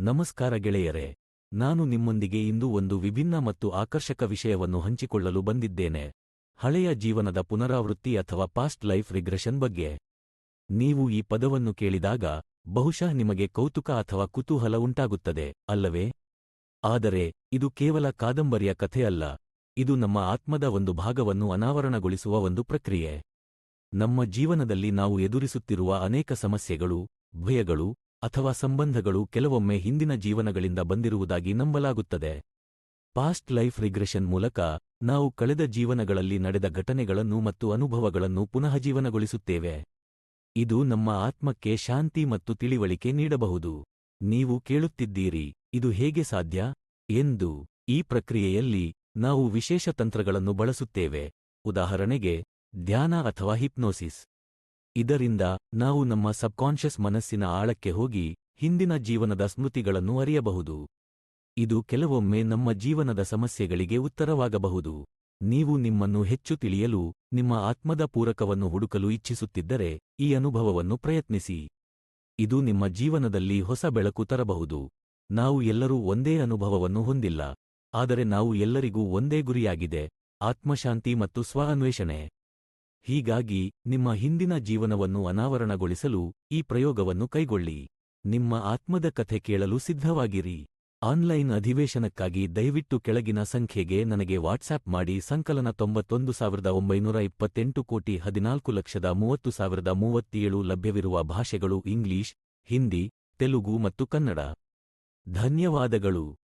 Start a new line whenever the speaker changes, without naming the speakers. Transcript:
ನಮಸ್ಕಾರ ಗೆಳೆಯರೇ, ನಾನು ನಿಮ್ಮೊಂದಿಗೆ ಇಂದು ಒಂದು ವಿಭಿನ್ನ ಮತ್ತು ಆಕರ್ಷಕ ವಿಷಯವನ್ನು ಹಂಚಿಕೊಳ್ಳಲು ಬಂದಿದ್ದೇನೆ. ಹಳೆಯ ಜೀವನದ ಪುನರಾವೃತ್ತಿ ಅಥವಾ ಪಾಸ್ಟ್ ಲೈಫ್ ರಿಗ್ರೆಷನ್ ಬಗ್ಗೆ. ನೀವು ಈ ಪದವನ್ನು ಕೇಳಿದಾಗ, ಬಹುಶಃ ನಿಮಗೆ ಕೌತುಕ ಅಥವಾ ಕುತೂಹಲ ಉಂಟಾಗುತ್ತದೆ, ಅಲ್ಲವೇ? ಆದರೆ, ಇದು ಕೇವಲ ಕಾದಂಬರಿಯ ಕಥೆಯಲ್ಲ ಇದು ನಮ್ಮ ಆತ್ಮದ ಒಂದು ಭಾಗವನ್ನು ಅನಾವರಣಗೊಳಿಸುವ ಒಂದು ಪ್ರಕ್ರಿಯೆ. ನಮ್ಮ ಜೀವನದಲ್ಲಿ ನಾವು ಎದುರಿಸುತ್ತಿರುವ ಅನೇಕ ಸಮಸ್ಯೆಗಳು, ಭಯಗಳು ಅಥವಾ ಸಂಬಂಧಗಳು ಕೆಲವೊಮ್ಮೆ ಹಿಂದಿನ ಜೀವನಗಳಿಂದ ಬಂದಿರುವುದಾಗಿ ನಂಬಲಾಗುತ್ತದೆ. ಪಾಸ್ಟ್ ಲೈಫ್ ರಿಗ್ರೆಷನ್ ಮೂಲಕ ನಾವು ಕಳೆದ ಜೀವನಗಳಲ್ಲಿ ನಡೆದ ಘಟನೆಗಳನ್ನು ಮತ್ತು ಅನುಭವಗಳನ್ನು ಪುನಃ ಜೀವನಗೊಳಿಸುತ್ತೇವೆ ಇದು ನಮ್ಮ ಆತ್ಮಕ್ಕೆ ಶಾಂತಿ ಮತ್ತು ತಿಳಿವಳಿಕೆ ನೀಡಬಹುದು. ನೀವು ಕೇಳುತ್ತಿದ್ದೀರಿ, ಇದು ಹೇಗೆ ಸಾಧ್ಯ? ಎಂದು ಈ ಪ್ರಕ್ರಿಯೆಯಲ್ಲಿ ನಾವು ವಿಶೇಷ ತಂತ್ರಗಳನ್ನು ಬಳಸುತ್ತೇವೆ. ಉದಾಹರಣೆಗೆ, ಧ್ಯಾನ ಅಥವಾ ಹಿಪ್ನೋಸಿಸ್. ಇದರಿಂದ ನಾವು ನಮ್ಮ ಸಬ್ಕಾನ್ಷಿಯಸ್ ಮನಸ್ಸಿನ ಆಳಕ್ಕೆ ಹೋಗಿ ಹಿಂದಿನ ಜೀವನದ ಸ್ಮೃತಿಗಳನ್ನು ಅರಿಯಬಹುದು. ಇದು ಕೆಲವೊಮ್ಮೆ ನಮ್ಮ ಜೀವನದ ಸಮಸ್ಯೆಗಳಿಗೆ ಉತ್ತರವಾಗಬಹುದು. ನೀವು ನಿಮ್ಮನ್ನು ಹೆಚ್ಚು ತಿಳಿಯಲು, ನಿಮ್ಮ ಆತ್ಮದ ಪೂರಕವನ್ನು ಹುಡುಕಲು ಇಚ್ಛಿಸುತ್ತಿದ್ದರೆ ಈ ಅನುಭವವನ್ನು ಪ್ರಯತ್ನಿಸಿ. ಇದು ನಿಮ್ಮ ಜೀವನದಲ್ಲಿ ಹೊಸ ಬೆಳಕು ತರಬಹುದು. ನಾವು ಎಲ್ಲರೂ ಒಂದೇ ಅನುಭವವನ್ನು ಹೊಂದಿಲ್ಲ. ಆದರೆ ನಾವು ಎಲ್ಲರಿಗೂ ಒಂದೇ ಗುರಿಯಾಗಿದೆ. ಆತ್ಮಶಾಂತಿ ಮತ್ತು ಸ್ವ ಅನ್ವೇಷಣೆ ಹೀಗಾಗಿ ನಿಮ್ಮ ಹಿಂದಿನ ಜೀವನವನ್ನು ಅನಾವರಣಗೊಳಿಸಲು ಈ ಪ್ರಯೋಗವನ್ನು ಕೈಗೊಳ್ಳಿ. ನಿಮ್ಮ ಆತ್ಮದ ಕಥೆ ಕೇಳಲು ಸಿದ್ಧವಾಗಿರಿ. ಆನ್ಲೈನ್ ಅಧಿವೇಶನಕ್ಕಾಗಿ ದಯವಿಟ್ಟು ಕೆಳಗಿನ ಸಂಖ್ಯೆಗೆ ನನಗೆ ವಾಟ್ಸ್ಆಪ್ ಮಾಡಿ ಸಂಕಲನ ತೊಂಬತ್ತೊಂದು ಸಾವಿರದ ಒಂಬೈನೂರ ಇಪ್ಪತ್ತೆಂಟು ಕೋಟಿ ಹದಿನಾಲ್ಕು ಲಕ್ಷದ ಮೂವತ್ತು ಸಾವಿರದ ಮೂವತ್ತೇಳು ಲಭ್ಯವಿರುವ ಭಾಷೆಗಳು ಇಂಗ್ಲಿಷ್, ಹಿಂದಿ, ತೆಲುಗು ಮತ್ತು ಕನ್ನಡ. ಧನ್ಯವಾದಗಳು.